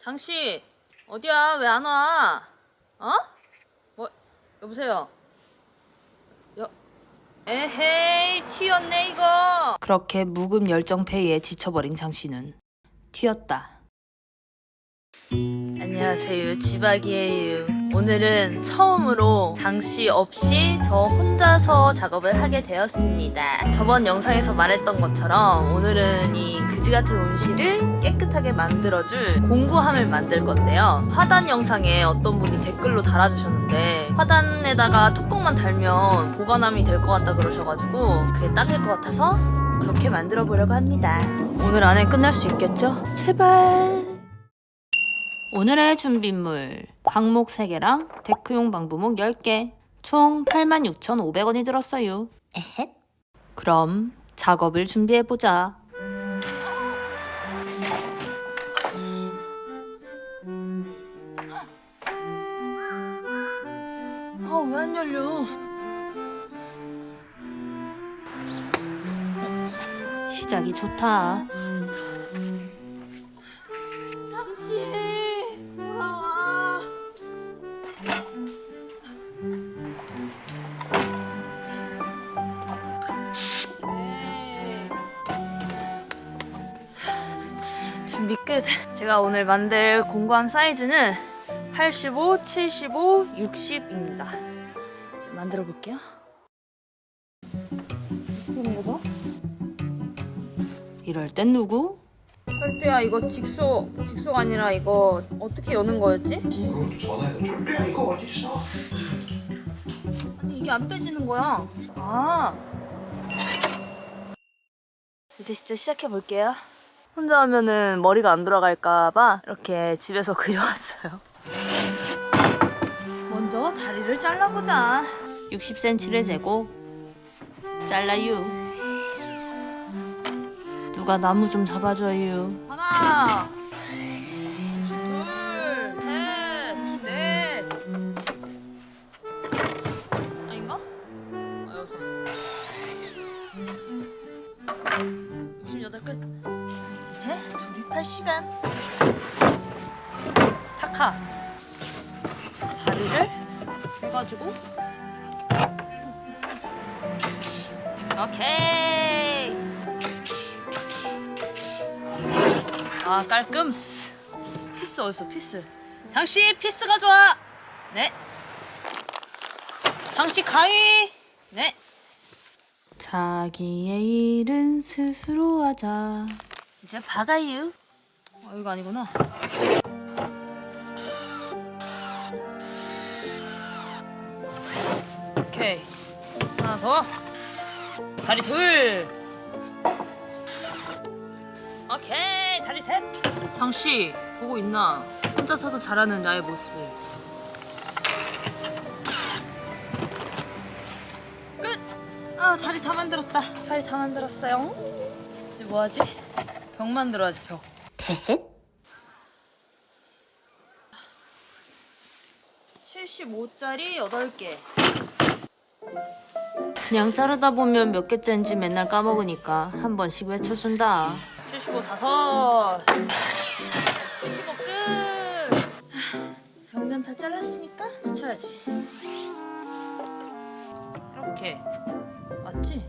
장씨 어디야 왜 안 와? 어? 뭐 여보세요? 여 에헤이 튀었네 이거 그렇게 묵음 열정페이에 지쳐버린 장씨는 튀었다. 안녕하세요 지박이에요 오늘은 처음으로 장씨 없이 저 혼자서 작업을 하게 되었습니다. 저번 영상에서 말했던 것처럼 오늘은 이 그지 같은 온실을 깨끗하게 만들어줄 공구함을 만들 건데요. 화단 영상에 어떤 분이 댓글로 달아주셨는데 화단에다가 뚜껑만 달면 보관함이 될 것 같다 그러셔가지고 그게 딱일 것 같아서 그렇게 만들어 보려고 합니다. 오늘 안에 끝날 수 있겠죠? 제발 오늘의 준비물 강목 3개랑 데크용 방부목 10개 총 86,500원이 들었어요. 에헷. 그럼 작업을 준비해보자. 아 왜 안 열려? 시작이 좋다. 제가 오늘 만들 공구함 사이즈는 85, 75, 60입니다. 이제 만들어 볼게요. 이런 거 봐. 이럴 땐 누구? 설대야 이거 직소 직소가 아니라 이거 어떻게 여는 거였지? 그것도 전화해서 절대 이거 어디 있어? 아니 이게 안 빼지는 거야. 아 이제 진짜 시작해 볼게요. 혼자 하면은 머리가 안 돌아갈까봐 이렇게 집에서 그려왔어요. 먼저 다리를 잘라보자. 60cm를 재고 잘라유. 누가 나무 좀 잡아줘요. 하나, 시간. 타카. 다리를 해가지고. 오케이. 아 깔끔스 피스 어딨어 피스 장씨 피스 가져와 네 장씨 가위 네 자기의 일은 스스로 하자. 이제 박아유 어 이거 아니구나. 오케이. 하나 더. 다리 둘. 오케이. 다리 셋. 장씨 보고 있나? 혼자서도 잘하는 나의 모습을 끝! 아 다리 다 만들었다. 다리 다 만들었어요. 이제 뭐하지? 벽 만들어야지 벽 대헷? 75짜리 8개 그냥 자르다 보면 몇 개째인지 맨날 까먹으니까 한 번씩 외쳐준다. 75 다섯 75 끝! 벽면 다 잘랐으니까 붙여야지 이렇게? 맞지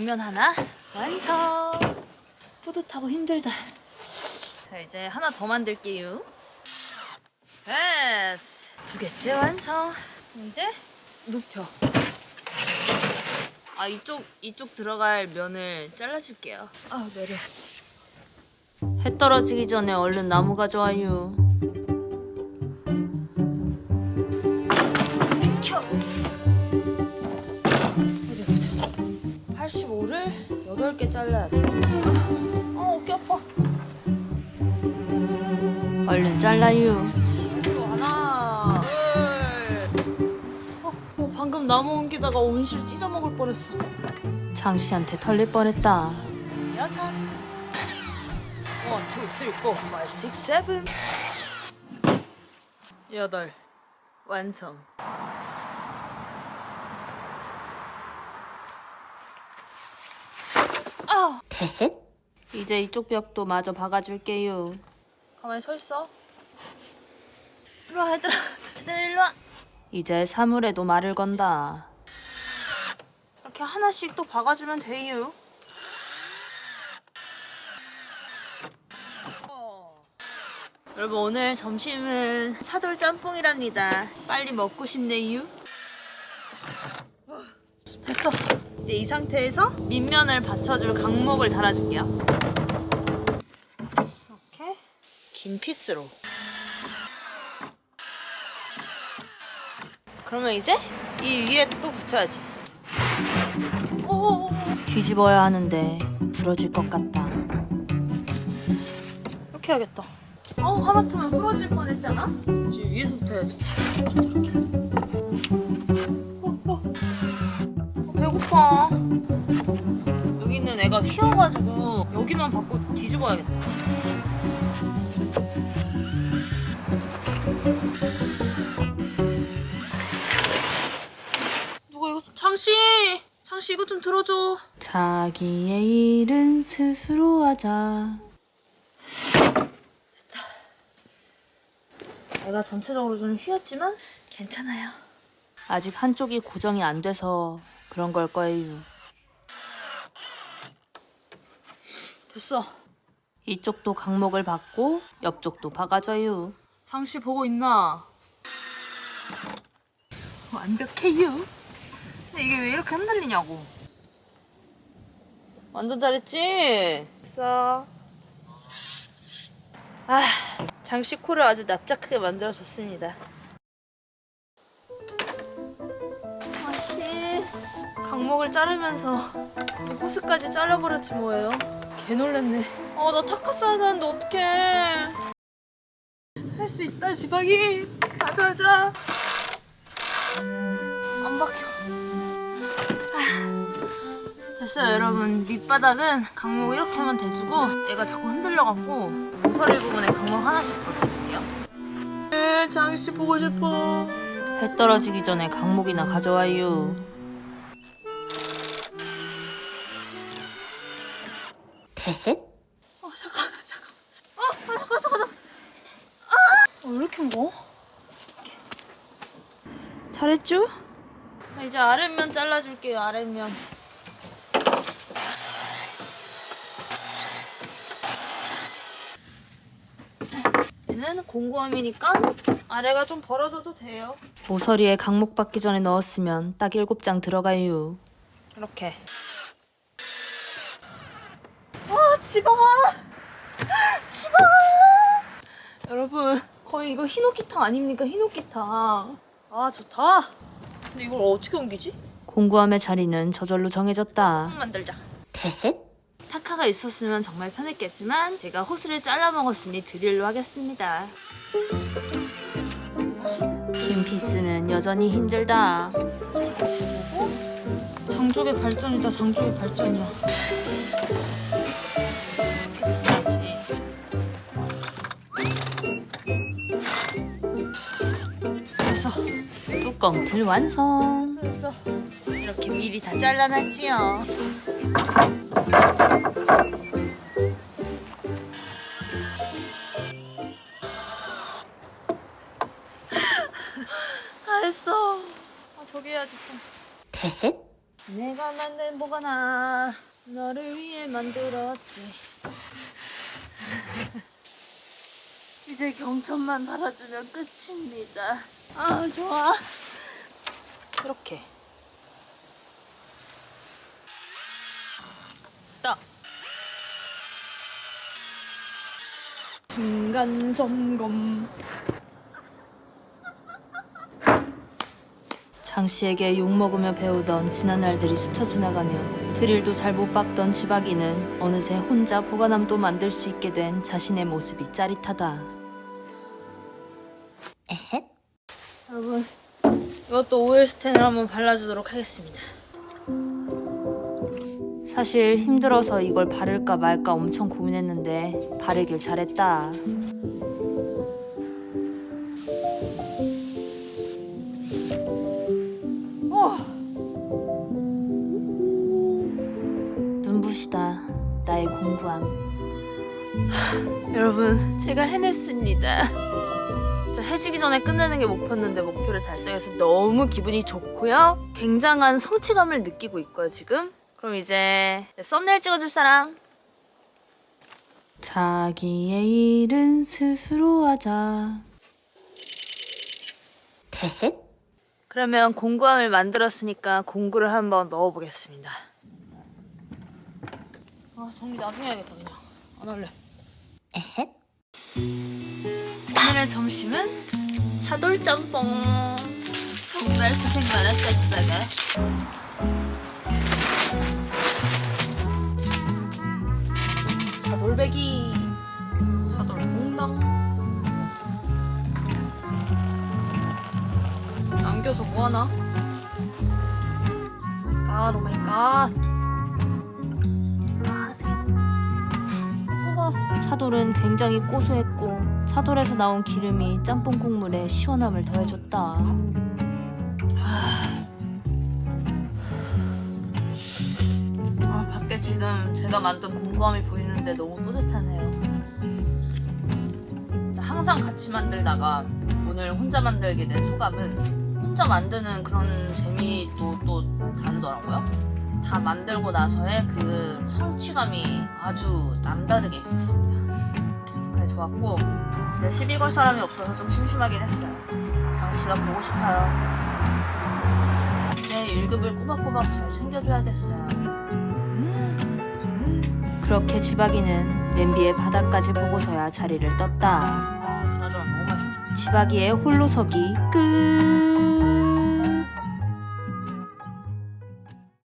벽면 하나 완성. 뿌듯하고 힘들다. 자 이제 하나 더 만들게요. 됐어. 두 개째 완성. 이제 눕혀. 아 이쪽 이쪽 들어갈 면을 잘라줄게요. 아 내려. 해 떨어지기 전에 얼른 나무 가져와요. 켜. 85를 8개 잘라야 돼. 아, 아 어깨 아파. 얼른 잘라요. 하나, 둘. 어, 어, 방금 나무 옮기다가 온실 찢어 먹을 뻔했어. 장씨한테 털릴 뻔했다. 여섯. 원, 투, 쓰리, 포, 파이브, 식스, 세븐. 여덟. 완성. 아, 이제 이쪽 벽도 마저 박아줄게요. 가만히 서 있어. 일로 와, 얘들아. 얘들아, 일로 와. 이제 사물에도 말을 건다. 이렇게 하나씩 또 박아주면 돼요. 여러분 오늘 점심은 차돌 짬뽕이랍니다. 빨리 먹고 싶네요. 됐어. 이제 이 상태에서 밑면을 받쳐줄 강목을 달아줄게요. 이렇게 긴 피스로. 그러면 이제 이 위에 또 붙여야지. 오. 뒤집어야 하는데 부러질 것 같다. 이렇게 해야겠다. 어, 하마터면 부러질 뻔했잖아. 이제 위에서부터 해야지. 이렇게. 휘어가지고 여기만 받고 뒤집어야겠다. 누가 이거 좀- 장씨, 장씨 이거 좀 들어줘. 자기의 일은 스스로 하자. 애가 전체적으로 좀 휘었지만 괜찮아요. 아직 한쪽이 고정이 안 돼서 그런 걸 거예요. 됐어. 이쪽도 강목을 박고 옆쪽도 박아줘요. 장씨 보고 있나? 완벽해요. 근데 이게 왜 이렇게 흔들리냐고. 완전 잘했지? 됐어. 아, 장씨 코를 아주 납작하게 만들어줬습니다. 아씨, 강목을 자르면서 이 호스까지 잘라버렸지 뭐예요. 개 놀랬네. 어, 나 타카 써야 되는데 어떡해. 할 수 있다 지방이. 가자 가자. 안 박혀. 아, 됐어요 여러분. 밑바닥은 강목 이렇게 하면 대주고 얘가 자꾸 흔들려갖고 모서리 부분에 강목 하나씩 더 대줄게요. 네 장씨 보고 싶어. 해 떨어지기 전에 강목이나 가져와요. 어 잠깐 잠깐 어 아, 잠깐 잠깐 잠깐 아! 어, 왜 이렇게 무거워? 이렇게. 잘했죠? 아, 이제 아랫면 잘라줄게요 아랫면 얘는 공구함이니까 아래가 좀 벌어져도 돼요 모서리에 강목 박기 전에 넣었으면 딱 일곱 장 들어가요. 이렇게 아 지방아 지방아 여러분 거의 이거 히노키탕 아닙니까? 히노키탕. 아 좋다. 근데 이걸 어떻게 옮기지? 공구함의 자리는 저절로 정해졌다. 탕 만들자. 타카가 있었으면 정말 편했겠지만 제가 호스를 잘라 먹었으니 드릴로 하겠습니다. 긴 피스는 여전히 힘들다. 제보고 장족의 발전이다. 장족의 발전이야 뚜껑 틀 완성. 됐어 됐어 이렇게 미리 다 잘라놨지요. 다 했어. 아 저기 해야지 참 내가 만든 보거나? 너를 위해 만들었지. 이제 경천만 달아주면 끝입니다. 아 좋아 이렇게. 딱 중간 점검. 장 씨에게 욕 먹으며 배우던 지난 날들이 스쳐 지나가며 드릴도 잘 못 박던 지박이는 어느새 혼자 보관함도 만들 수 있게 된 자신의 모습이 짜릿하다. 이것도 오일 스텐을 한번 발라주도록 하겠습니다 사실 힘들어서 이걸 바를까 말까 엄청 고민했는데 바르길 잘했다. 눈부시다. 나의 공부함. 여러분, 제가 해냈습니다. 자, 해지기 전에 끝내는 게 목표였는데 목표를 달성해서 너무 기분이 좋고요. 굉장한 성취감을 느끼고 있고요, 지금. 그럼 이제 썸네일 찍어줄 사람. 자기의 일은 스스로 하자. 대헷? 그러면 공구함을 만들었으니까 공구를 한번 넣어보겠습니다. 아, 정리 나중에 해야겠다, 그냥. 안 할래. 에헷? 오늘의 점심은 차돌짬뽕. 정말 고생 많았다, 지바가. 차돌배기. 차돌봉당. 남겨서 뭐하나? 갓, 오마이갓. 차돌은 굉장히 고소했고 차돌에서 나온 기름이 짬뽕 국물에 시원함을 더해줬다. 아, 밖에 지금 제가 만든 공구함이 보이는데 너무 뿌듯하네요. 자, 항상 같이 만들다가 오늘 혼자 만들게 된 소감은 혼자 만드는 그런 재미도 또 다르더라고요. 다 만들고 나서의 그 성취감이 아주 남다르게 있었습니다. 좋았고, 근데 시비 걸 사람이 없어서 좀 심심하긴 했어요. 장씨가 보고 싶어요. 이제 1급을 꼬박꼬박 잘 챙겨줘야겠어요. 그렇게 지박이는 냄비의 바닥까지 보고서야 자리를 떴다. 아, 그나저나 너무 맛있다. 지박이의 홀로서기 끝.